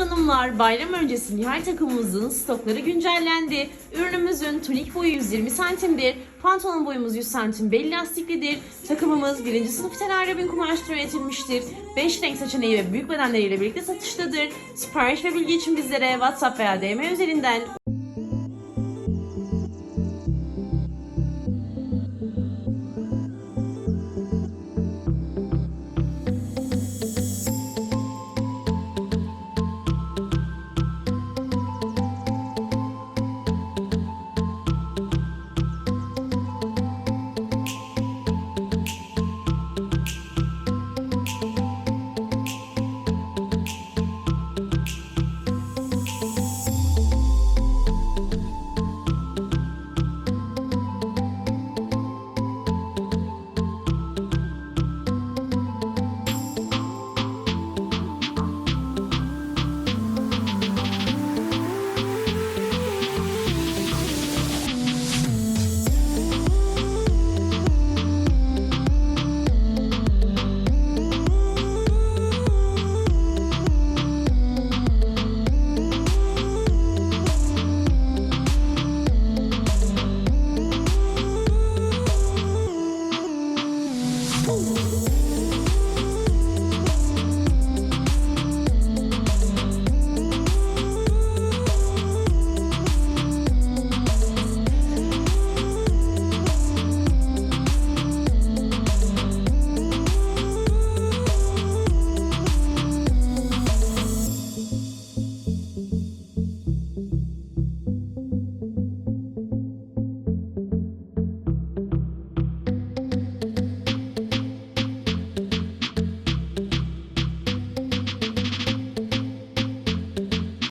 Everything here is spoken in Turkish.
hanımlar, bayram öncesi Nihal takımımızın stokları güncellendi. Ürünümüzün tunik boyu 120 santimdir, pantolon boyumuz 100 santim belli lastiklidir. Takımımız 1. sınıf telarabin kumaştan üretilmiştir. 5 renk seçeneği ve büyük bedenleriyle birlikte satıştadır. Sipariş ve bilgi için bizlere WhatsApp veya DM üzerinden Música